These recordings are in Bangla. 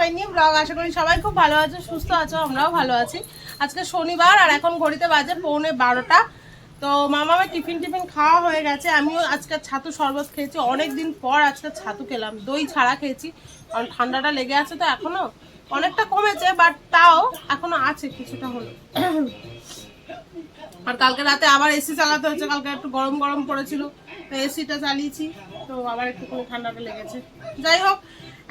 মাই ব্লগ আশা করি সবাই খুব ভালো আছো, সুস্থ আছো, আমরাও ভালো আছি। আজকে শনিবার আর এখন ঘড়িতে বাজে পৌনে বারোটা। তো মামামের টিফিন টিফিন খাওয়া হয়ে গেছে। আমিও আজকে ছাতু শরবত খেয়েছি। অনেক দিন পর আজকে ছাতু খেলাম। দই ছাড়া খেয়েছি। কারণ ঠান্ডাটা লেগে আছে তো এখনও। অনেকটা কমেছে বাট তাও এখনও আছে কিছুটা হলো আর কালকে রাতে আবার এসি চালাতে হচ্ছে। কালকে একটু গরম গরম পড়েছিল। তো এসিটা চালিয়েছি। তো আবার একটুখানি ঠান্ডাটা লেগেছে। যাই হোক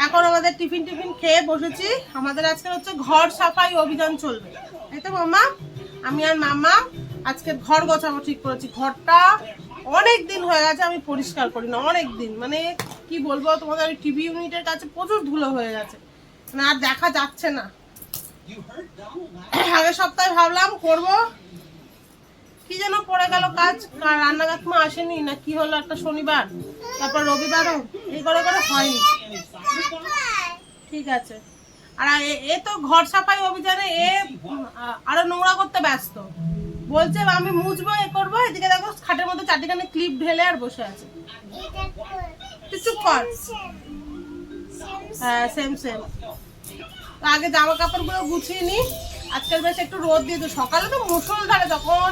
এখন আমাদের টিফিন টিফিন খেয়ে বসেছি। আমাদের আজকে হচ্ছে ঘর সাফাই অভিযান চলবে। তাই তো মামা আমি আর মামা আজকে ঘর গোছাবো ঠিক করেছি। ঘরটা অনেক দিন হয়ে গেছে, আমি পরিষ্কার করি না, অনেক দিন। মানে কি বলব তোমাদের, ওই টিভি ইউনিটের কাছে প্রচুর ধুলো হয়ে গেছে। মানে আর দেখা যাচ্ছে না। আগের সপ্তাহে ভাবলাম করব। কি যেন পড়ে গেল কাজ আর রান্নাঘাট মা আসেনি না কি হলো একটা শনিবার, তারপর রবিবারও, এই করে করে হয়নি। ঠিক আছে। আর এ- তো ঘর সাফাই অভিযানে এ আরও নোংরা করতে ব্যস্ত। বলছে আমি মুছবো এ করব। এদিকে দেখো খাটের মধ্যে চারটিখানে ক্লিপ ঢেলে আর বসে আছে। চুপ কর। হ্যাঁ সেম সেম তো আগে জামা কাপড়গুলো গুছিয়ে নি। আজকাল বেশ একটু রোদ দিয়ে দিই। সকালে তো মুসল ধারে তখন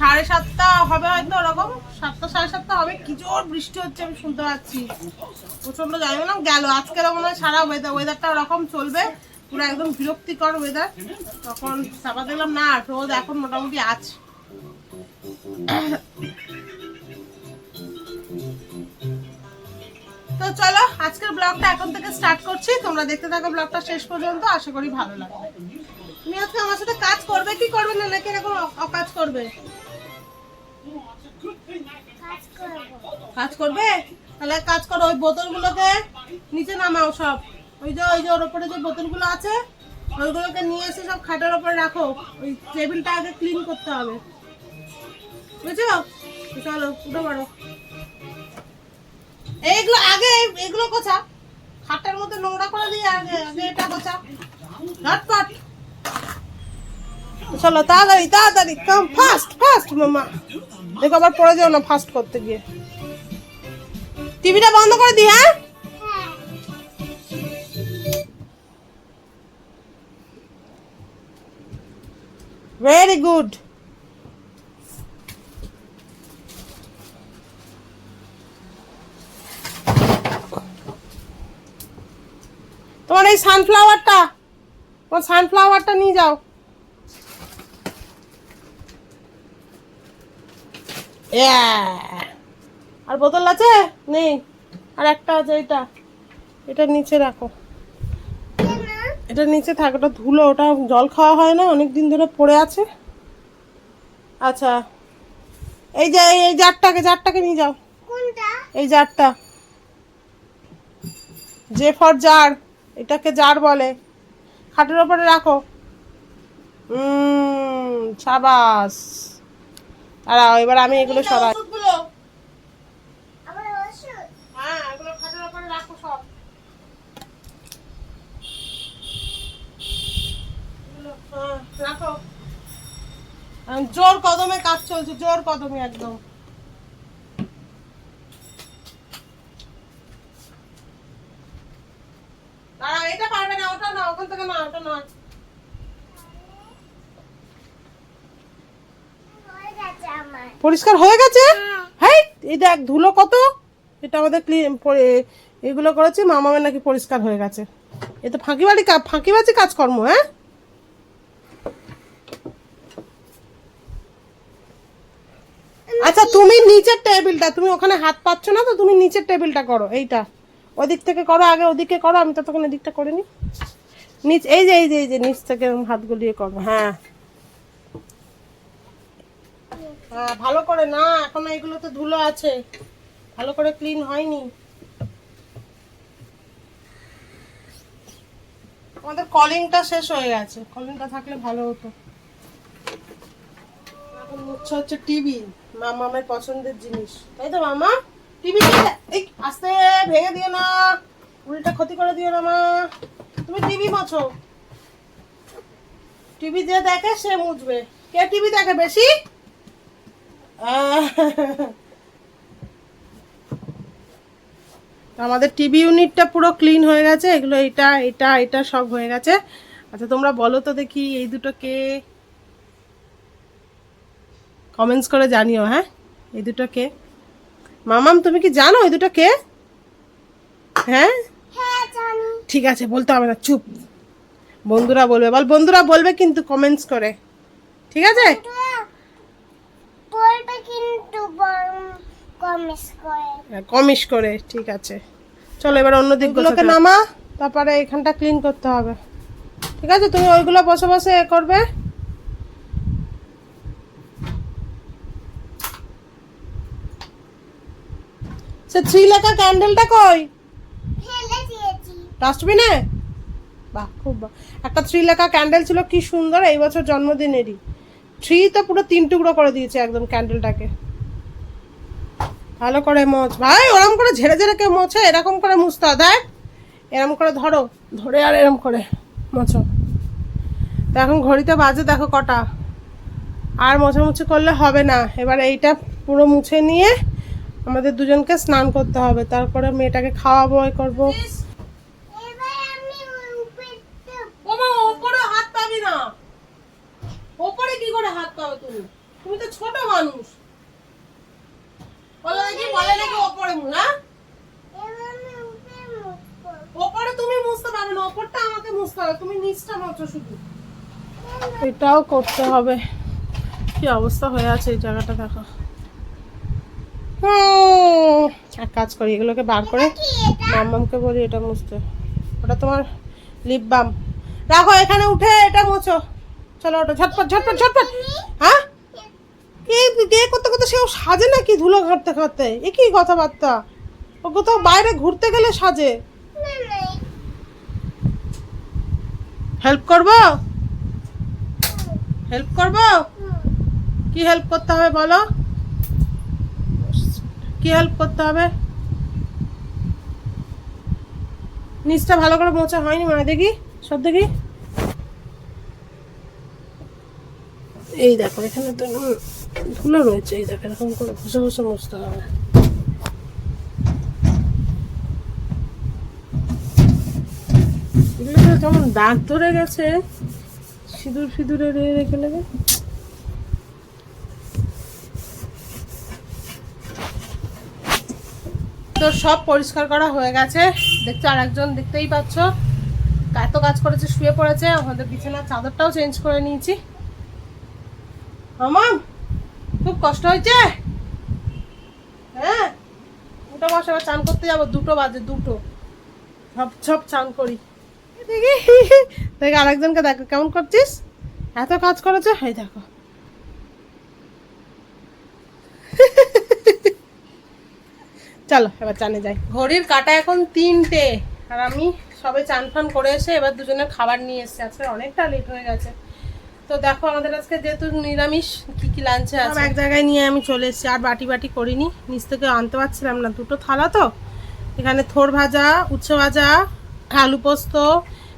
সাড়ে সাতটা হবে হয়তো ওরকম। সাতটা, সাড়ে সাতটা হবে। কি জোর বৃষ্টি হচ্ছে, আমি শুনতে পাচ্ছি। প্রচণ্ড জানি না গেল। আজকের মনে হয় সারা ওয়েদার ওয়েদারটা ওরকম চলবে। পুরো একদম বিরক্তিকর ওয়েদার তখন সাবা দেখলাম, না, রোদ এখন মোটামুটি আছে। তো চলো, আজকের ব্লগটা এখন থেকে স্টার্ট করছি। তোমরা দেখতে থাকো ব্লগটা শেষ পর্যন্ত। আশা করি ভালো লাগবে। তুমি আজকে আমার সাথে কাজ করবে? কি করবে? না, নাকি এরকম অকাজ করবে? কাজ করবে? তাহলে কাজ করো, ওই বোতলগুলোকে নিচে নামাও সব। ওই যে ওই যে ওর উপরে যে বোতলগুলো আছে, ওইগুলোকে নিয়ে এসে সব খাটের ওপরে রাখো। ওই টেবিলটা আগে ক্লিন করতে হবে। বুঝছ? চলো, উঠে পড়ো। এইগুলো আগে এগুলো কোচা খাটের মধ্যে নোংরা করে দিয়ে আগে আগে এটা কোচা ঝটপট। চলো, তাড়াতাড়ি তাড়াতাড়ি। কাম ফাস্ট ফাস্ট মামা। দেখো আবার পড়ে যাও না ফাস্ট করতে গিয়ে। টিভিটা বন্ধ করে দি হ্যাঁ? ভেরি গুড তোমার এই সানফ্লাওয়ারটা তোমার সানফ্লাওয়ারটা নিয়ে যাও। আর বোতল আছে? নেই। আর একটা আছে এটা। এটা নিচে রাখো। এটা নিচে থাক ওটা ধুলো ওটা জল খাওয়া হয় না অনেক দিন ধরে পড়ে আছে। আচ্ছা। এই যে এই- জারটাকে জারটাকে নিয়ে যাও। এই জারটা। যে ফর জার এটাকে জার বলে। খাটের ওপরে রাখো। হুম সাবাস। দাঁড়াও এবার আমি এগুলো সরাই। হ্যাঁ এগুলো খাটের ওপরে রাখো সব। এগুলো, হ্যাঁ, জোর কদমে কাজ চলছে জোর কদমে একদম। দাঁড়াও এটা পারবে না ওটা না ওখান থেকে না ওটা না পরিষ্কার হয়ে গেছে? হ্যাঁ। এই দেখ ধুলো কত? এটা আমাদের ক্লিন এগুলো করেছি মামামের নাকি পরিষ্কার হয়ে গেছে। এ তো ফাঁকিবাড়ি ফাঁকিবাজি কাজকর্ম হ্যাঁ? আচ্ছা তুমি নিচের টেবিলটা তুমি ওখানে হাত পাচ্ছ না তো? তুমি নিচের টেবিলটা করো এইটা। ওদিক থেকে করো আগে ওদিকে করো আমি ততক্ষণ এদিকটা করে নি নিচ এই যে এই যে এই যে নিচ থেকে হাত গুলিয়ে করো হ্যাঁ হ্যাঁ। ভালো করে না, এখনও এগুলোতে ধুলো আছে। ভালো করে ক্লিন হয়নি। আমাদের কলিংটা শেষ হয়ে গেছে। কলিংটা থাকলে ভালো হতো। এখন হচ্ছে হচ্ছে টিভি মামামের পছন্দের জিনিস। তাই তো, মামা? টিভি এই, আস্তে ভেঙে দিও না। উল্টা ক্ষতি করে দিও না, মা। তুমি টিভি মোছো। টিভি যে দেখে, সে মুছবে। কে টিভি দেখে, বেশি? আমাদের টিভি ইউনিটটা পুরো ক্লিন হয়ে গেছে। এগুলো এটা এটা এটা সব হয়ে গেছে। আচ্ছা তোমরা বলো তো দেখি এই দুটো কে কমেন্টস করে জানিও হ্যাঁ? এই দুটো কে? মামাম তুমি কি জানো এই দুটো কে? হ্যাঁ? হ্যাঁ জানি। ঠিক আছে বলতে হবে না চুপ। বন্ধুরা বলবে বল বন্ধুরা বলবে কিন্তু কমেন্টস করে। ঠিক আছে? বলবে কিন্তু কমিস করে কমিশ করে ঠিক আছে। চলো এবার অন্য দিকগুলোকে নামা। তারপরে এখানটা ক্লিন করতে হবে। ঠিক আছে তুমি ওইগুলো বসে বসে এ করবে। সে থ্রি লেখা ক্যান্ডেলটা কই ডাস্টবিনে বাহ খুব বাহ একটা থ্রি লেখা ক্যান্ডেল ছিল কি সুন্দর এই বছর জন্মদিনেরই। থ্রি তো পুরো তিন টুকরো করে দিয়েছে একদম ক্যান্ডেলটাকে ভালো করে মোছ। ভাই, ওরম করে ঝেড়ে ঝেড়ে কেউ মোছে? এরকম করে মুছতে দেখ, এরম করে ধরো। ধরে আর এরম করে মোছো। তো এখন ঘড়িতে বাজে, দেখো কটা। আর মোছামুছি করলে হবে না। এবার এইটা পুরো মুছে নিয়ে আমাদের দুজনকে স্নান করতে হবে। তারপরে মেয়েটাকে খাওয়াবো, এ করব। হাত পাবি না। ওপরে কি করে হাত পাবে তুমি? তুমি তো ছোট মানুষ। বলে নাকি বলে নাকি ওপরে হ্যাঁ? আমি উপরে মুছবো ওপরে তুমি মুছতে পারবে না ওপরটা আমাকে মুছতে হবে তুমি নিচটা মোছো শুধু। এটাও করতে হবে। কি অবস্থা হয়ে আছে এই জায়গাটা দেখো। হুম, এক কাজ করি এগুলোকে বার করে কি এটা? বলি এটা মুছতে। ওটা তোমার লিপ বাম রাখো এখানে উঠে এটা মোছো। চলো ওটা ঝটপট ঝটপট ঝটপট। হ্যাঁ? কে করতে করতে সেও সাজে নাকি ধুলো ঘাটতে ঘাটতে? এ কি কথাবার্তা? ও কোথাও বাইরে ঘুরতে গেলে সাজে। হেল্প করব? হেল্প করব? কি হেল্প করতে হবে বলো? কি হেল্প করতে হবে? নিচটা ভালো করে মোছা হয়নি মানে দেখি, সব দেখি। এই দেখো, এখানে তো ধুলো রয়েছে, এই দেখো, এরকম করে ঘষে ঘষে মুছতে হবে। এগুলো যেমন দাগ ধরে গেছে? সিঁদুর ফিঁদুরে রেখে নেবে তো সব পরিষ্কার করা হয়ে গেছে। দেখছ, আর একজন দেখতেই পাচ্ছ। এত কাজ করেছে, শুয়ে পড়েছে। আমাদের বিছানার চাদরটাও চেঞ্জ করে নিয়েছি। মামা, খুব কষ্ট হয়েছে? হ্যাঁ? দুটো বসে আবার চান করতে যাব, দুটো বাজে, দুটো। সব সব চান করি। দেখি দেখি আরেকজনকে দেখো, কেমন করছিস? এত কাজ করেছে? এই দেখো। চলো, এবার চানে যাই। ঘড়ির কাটা এখন তিনটে, আর আমি সবে চান ফান করে এসে এবার দুজনের খাবার নিয়ে এসেছি। আজকে অনেকটা লেট হয়ে গেছে। তো দেখো আমাদের আজকে যেহেতু নিরামিষ কি কি লাঞ্চে আছে? এক জায়গায় নিয়ে আমি চলে এসেছি আর বাটি বাটি করিনি নিচ থেকে আনতে পারছিলাম না দুটো থালা তো। এখানে থোর ভাজা উচ্ছে ভাজা আলু পোস্ত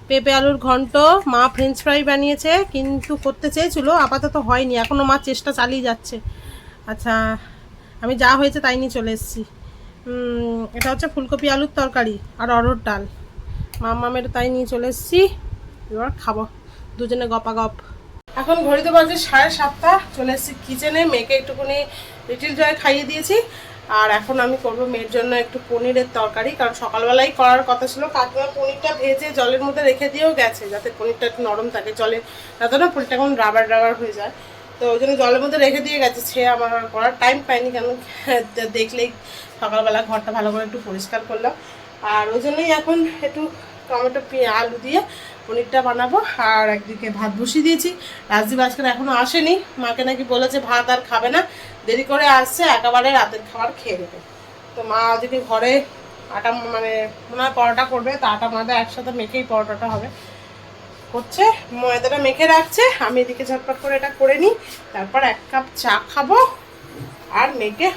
পেঁপে আলুর ঘন্ট মা ফ্রেঞ্চ ফ্রাই বানিয়েছে কিন্তু করতে চেয়েছিল আপাতত হয়নি এখনও মা চেষ্টা চালিয়ে যাচ্ছে। আচ্ছা আমি যা হয়েছে তাই নিয়ে চলে এসেছি। এটা হচ্ছে ফুলকপি আলুর তরকারি আর অরহর ডাল। মামামের তাই নিয়ে চলে এসেছি এবার খাব দুজনে গপা গপ। এখন ঘড়িতে বাজে সাড়ে সাতটা, চলে এসেছি কিচেনে মেয়েকে একটুখানি লিটিল জয় খাইয়ে দিয়েছি। আর এখন আমি করব মেয়ের জন্য একটু পনিরের তরকারি, কারণ সকালবেলাই করার কথা ছিল। কাকিমা পনিরটা ভেজে জলের মধ্যে রেখে দিয়েও গেছে, যাতে পনিরটা একটু নরম থাকে জলে। যাতে না পনিরটা এখন রাবার রাবার হয়ে যায়। তো ওই জন্য জলের মধ্যে রেখে দিয়ে গেছে, সে আমার করার টাইম পাইনি কেন দেখলেই সকালবেলা ঘরটা ভালো করে একটু পরিষ্কার করলাম। আর ওই জন্যই এখন একটু টমেটো আলু দিয়ে পনিরটা বানাবো। আর একদিকে ভাত বসিয়ে দিয়েছি। রাজদীপ আজকে এখনও আসেনি। মাকে নাকি বলেছে ভাত আর খাবে না। দেরি করে আসছে, একেবারে রাতের খাবার খেয়ে নেবে। তো মা ওদিকে ঘরে আটা মানে মনে হয় পরোটা করবে। তা আটা, ময়দা একসাথে মেখেই পরোটাটা হবে। করছে, ময়দাটা মেখে রাখছে। আমি এদিকে ঝটপট করে এটা করে নিই। তারপর এক কাপ চা খাব। আর মেয়েকে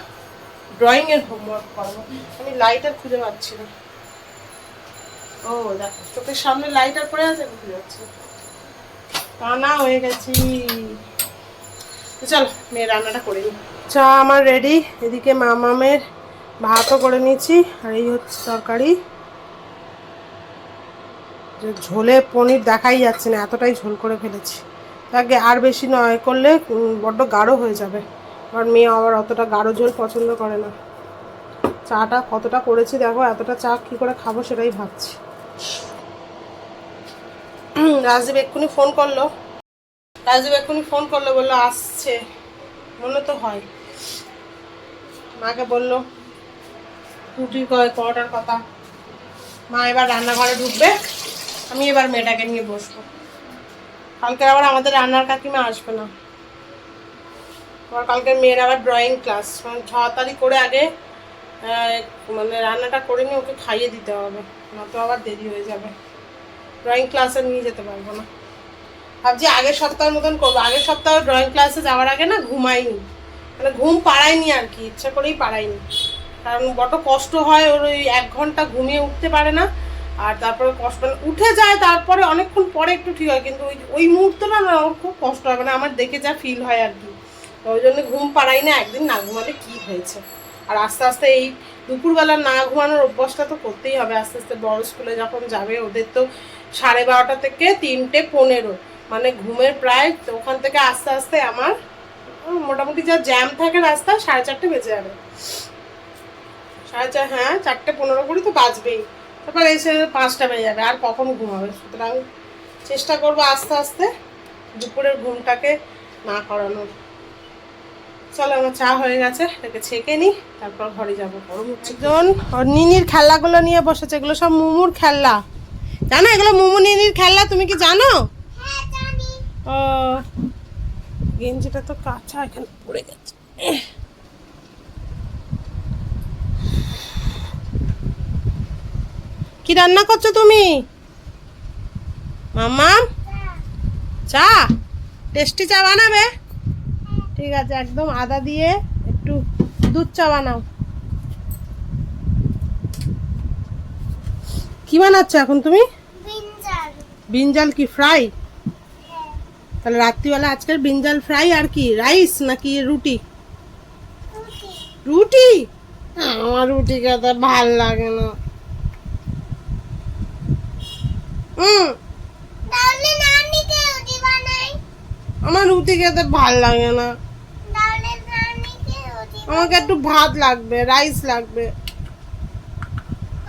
ড্রয়িংয়ের হোমওয়ার্ক করাবো। আমি লাইটার খুঁজে পাচ্ছি না। ও, দেখো, চোখের সামনে লাইটার পড়ে আছে, বুঝতে যাচ্ছে কানা হয়ে গেছি। চলো, মেয়ের রান্নাটা করে নিই চা আমার রেডি এদিকে মামামের ভাতও করে নিয়েছি, আর এই হচ্ছে তরকারি। যে ঝোলে পনির দেখাই যাচ্ছে না, এতটাই ঝোল করে ফেলেছি। তাকে আর বেশি নয়, করলে বড্ড গাঢ় হয়ে যাবে। আমার মেয়ে আবার অতটা গাঢ় ঝোল পছন্দ করে না। চাটা কতটা করেছি, দেখো, এতটা চা কী করে খাব সেটাই ভাবছি। রাজদীপ এক্ষুনি ফোন করল। রাজদীপ এক্ষুনি ফোন করল, বলল, আসছে। মনে তো হয়। মাকে বলল, রুটি কটার কথা। মা এবার রান্নাঘরে ঢুকবে। আমি এবার মেয়েটাকে নিয়ে বসবো। কালকে আবার আমাদের রান্নার কাকিমা আসবে না। আবার কালকে মেয়ের আবার ড্রয়িং ক্লাস মানে তারিখ করে আগে মানে রান্নাটা করে নিয়ে ওকে খাইয়ে দিতে হবে। না তো আবার দেরি হয়ে যাবে। ড্রয়িং ক্লাসে নিয়ে যেতে পারব না। ভাবছি আগের সপ্তাহের মতন করব। আগের সপ্তাহে ড্রয়িং ক্লাসে যাওয়ার আগে না ঘুমাইনি। মানে ঘুম পাড়ায়নি আর কি, ইচ্ছা করেই পাড়ায়নি কারণ বড় কষ্ট হয় ওর ওই এক ঘণ্টা ঘুমিয়ে উঠতে পারে না। আর তারপরে কষ্ট উঠে যায়, তারপরে অনেকক্ষণ পরে একটু ঠিক হয়। কিন্তু ওই ওই মুহূর্তটা না ওর খুব কষ্ট হয়। মানে আমার দেখে যা ফিল হয় আর কি। ওই জন্য ঘুম পাড়াই না, একদিন না ঘুমালে কী হয়েছে? আর আস্তে আস্তে এই দুপুরবেলা না ঘুমানোর অভ্যাসটা তো করতেই হবে। আস্তে আস্তে বড় স্কুলে যখন যাবে, ওদের তো সাড়ে বারোটা থেকে তিনটে পনেরো। মানে ঘুমের প্রায় ওখান থেকে আস্তে আস্তে আমার মোটামুটি যা জ্যাম থাকে রাস্তা, সাড়ে চারটে বেজে যাবে। সাড়ে চার হ্যাঁ চারটে পনেরো কুড়ি তো বাজবেই। তারপর এসে পাঁচটা বেজে যাবে, আর কখন ঘুমাবে? সুতরাং চেষ্টা করব আস্তে আস্তে দুপুরের ঘুমটাকে না করানোর। চলো আমার চা হয়ে গেছে এটাকে ছেঁকে নিই তারপর ঘরে যাব। গরম হচ্ছে। জন নিনির খেলনাগুলো নিয়ে বসেছে এগুলো সব মুমুর খেলনা। জানো এগুলো মুমু নিনির খেলনা তুমি কি জানো? হ্যাঁ ও গেঞ্জিটা তো কাঁচা এখানে পড়ে গেছে। কি রান্না করছ তুমি? মামা চা? টেস্টি চা বানাবে? ঠিক আছে একদম আদা দিয়ে একটু দুধ চা বানাও। কি বানাচ্ছ এখন তুমি? বিনজাল কি ফ্রাই? তাহলে রাত্রিবেলা আজকের বিনজাল ফ্রাই আর কি রাইস নাকি রুটি? রুটি। আমার রুটি খেতে ভালো লাগে না। আমার রুটি খেতে ভালো লাগে না। আমাকে একটু ভাত লাগবে রাইস লাগবে।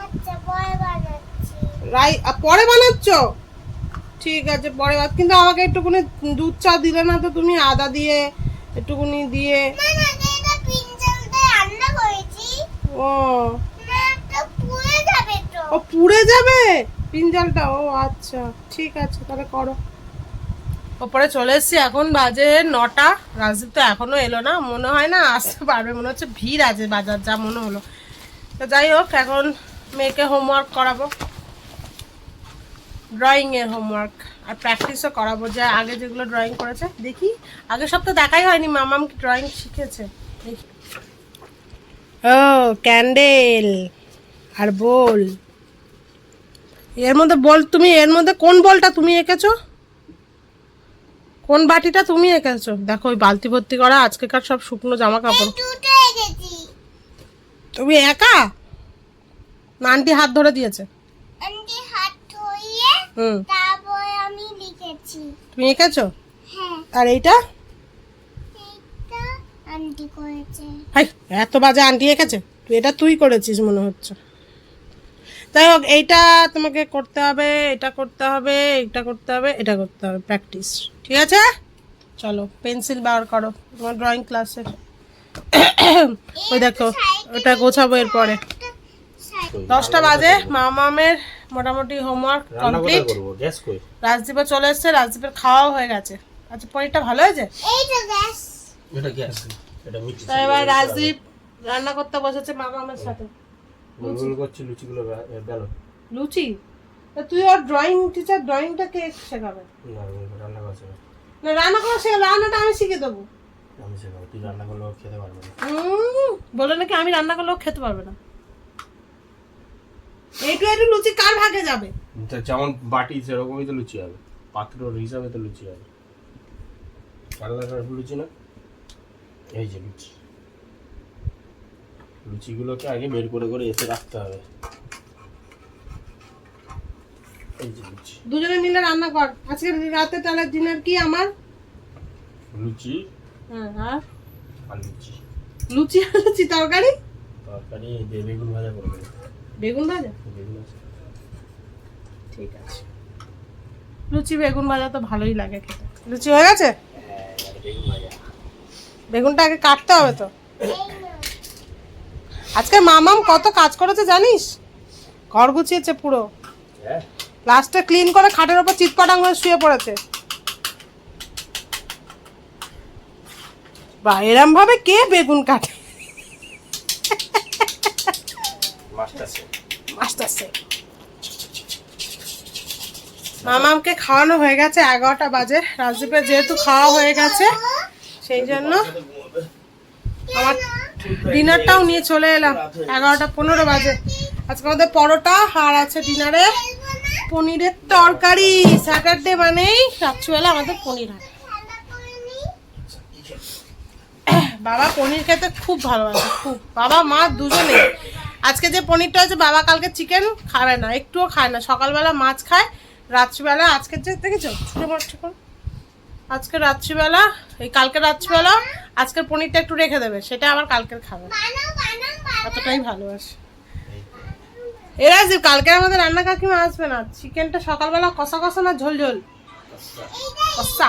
আচ্ছা পরে বানাচ্ছি। রাই পরে বানাচ্ছ? ঠিক আছে পরে কিন্তু আমাকে একটুখানি দুধ চা দিলে না তো তুমি আদা দিয়ে একটুখানি দিয়ে ও। ও পুড়ে যাবে? পিঞ্জালটা? ও আচ্ছা ঠিক আছে তাহলে করো। ওপরে চলে এসেছি, এখন বাজে নটা। রাজদীপ তো এখনও এলো না, মনে হয় না আসতে পারবে, মনে হচ্ছে ভিড় আছে বাজার, যা মনে হলো। তো যাই হোক, এখন মেয়েকে হোমওয়ার্ক করাবো। ড্রয়িং এর হোমওয়ার্ক আর প্র্যাকটিসও করাবো, যে আগে যেগুলো ড্রয়িং করেছে। দেখি আগের সপ্তাহ দেখাই হয়নি, মামাম কি ড্রয়িং শিখেছে? দেখি। ও ক্যান্ডেল আর বল এর মধ্যে বল তুমি এর মধ্যে কোন বলটা তুমি এঁকেছো? কোন বাটিটা তুমি এঁকেছো? দেখো ওই বালতি ভর্তি করা আজকেকার সব শুকনো জামা কাপড় তুমি একা? না আন্টি হাত ধরে দিয়েছে। আন্টি হাত ধুইয়ে হুম। আমি লিখেছি। তুমি এঁকেছো? হ্যাঁ। আর এইটা? এইটা আন্টি করেছে। এত বাজে আন্টি এঁকেছে। তুই এটা তুই করেছিস মনে হচ্ছে। যাই হোক এইটা তোমাকে করতে হবে এটা করতে হবে এটা করতে হবে এটা করতে হবে প্র্যাকটিস ঠিক আছে? চলো পেন্সিল বার করো তোমার ড্রয়িং ক্লাসের ওই দেখো ওটা গোছাবো এরপরে। দশটা বাজে মামামের মোটামুটি হোমওয়ার্ক কমপ্লিট করব? গ্যাস কই রাজদীপে চলে এসছে রাজদীপের খাওয়াও হয়ে গেছে। আচ্ছা পনিরটা ভালো হয়েছে? এই গ্যাস এটা গ্যাস এটা মিক্সি তো এবার রাজদীপ রান্না করতে বসেছে মামামের সাথে। গোল গোল করছি লুচিগুলো বেলো। লুচি? তুই ওর ড্রয়িং টিচার ড্রয়িংটা কে শেখাবে? না রান্না করছি না না রান্না করা শেখা রান্নাটা আমি শিখে দেবো। আমি শেখাবো তুই রান্না করলে ও খেতে পারবে না। বলে নাকি আমি রান্না করলেও খেতে পারবে না। এইটু একটু লুচি কার ভাগে যাবে? তো যেমন বাটি সেরকমই তো লুচি হবে। পাত্রর হিসাবে তো লুচি হবে। আলাদা লুচি না? এই যে লুচি। লুচিগুলোকে আগে বের করে করে এসে রাখতে হবে। এই যে লুচি দুজনে মিলে রান্না কর। আজকে রাতে তাহলে ডিনার কি আমার? লুচি। হ্যাঁ আর? আর লুচি। লুচি আর লুচি তরকারি? তরকারি এই যে বেগুন ভাজা করে দেবো বেগুন ভাজা? বেগুন আছে ঠিক আছে। লুচি বেগুন ভাজা তো ভালোই লাগে খেতে। লুচি হয়ে গেছে? হ্যাঁ বেগুন ভাজা। বেগুনটা আগে কাটতে হবে তো। আজকে মামাম কত কাজ করেছে জানিস? ঘর গুছিয়েছে পুরো। হ্যাঁ। লাস্টে ক্লিন করে খাটের ওপর চিৎপাটাং হয়ে শুয়ে পড়েছে। বা এরম ভাবে কে বেগুন কাটে? সে মামামকে খাওয়ানো হয়ে গেছে এগারোটা বাজে। রাজদীপের যেহেতু খাওয়া হয়ে গেছে সেই জন্য আমার ডিনারটাও নিয়ে চলে এলাম। এগারোটা পনেরো বাজে। আজকে আমাদের পরোটা আর আছে ডিনারে পনিরের তরকারি। স্যাটারডে মানেই রাত্রিবেলা আমাদের পনির হয়। বাবা পনির খেতে খুব ভালোবাসে, খুব। বাবা, মা দুজনে। আজকে যে পনিরটা আছে, বাবা কালকে চিকেন খাবে না, একটুও খায় না। সকালবেলা মাছ খায়, রাত্রিবেলা আজকে যে, দেখেছ? ছুটে কোন? আজকে রাত্রিবেলা এই কালকে রাত্রিবেলা আজকের পনিরটা একটু রেখে দেবে সেটা আবার কালকের খাবে। এতটাই ভালোবাসে। এরা যে কালকে আমাদের রান্না কাকিমা আসবে না চিকেনটা সকালবেলা কষা কষা না ঝোল ঝোল? কষা।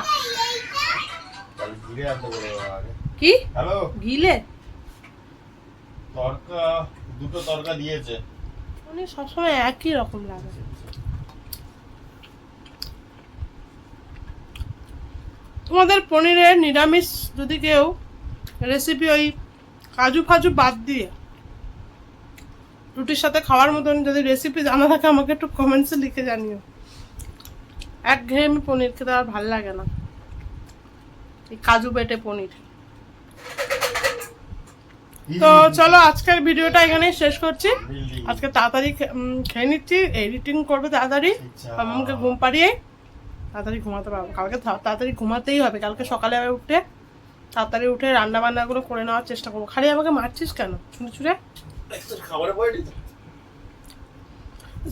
কি? গিলে তরকা দুটো তরকা দিয়েছে। মানে সবসময় একই রকম লাগে। তোমাদের পনিরের নিরামিষ যদি কেউ রেসিপি ওই কাজু ফাজু বাদ দিয়ে রুটির সাথে খাওয়ার মতন যদি রেসিপি জানা থাকে আমাকে একটু কমেন্টসে লিখে জানিও। এক ঘেয়েমি পনির খেতে আর ভালো লাগে না। এই কাজু বেটে পনির। তো চলো আজকের ভিডিওটা এখানেই শেষ করছি। আজকে তাড়াতাড়ি খেয়ে নিচ্ছি এডিটিং করবে তাড়াতাড়ি। আমাকে ঘুম পাড়িয়ে তাড়াতাড়ি ঘুমাতে পারব। কালকে তাড়াতাড়ি ঘুমাতেই হবে। কালকে সকালে আমি উঠে তাড়াতাড়ি উঠে রান্না বান্নাগুলো করে নেওয়ার চেষ্টা করব। খালি আমাকে মারছিস কেন? ছুটে ছুটে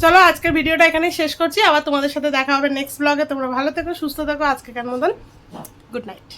চলো, আজকের ভিডিওটা এখানেই শেষ করছি। আবার তোমাদের সাথে দেখা হবে নেক্সট ব্লগে তোমরা ভালো থেকো, সুস্থ থেকো। আজকে কেন মতন গুড নাইট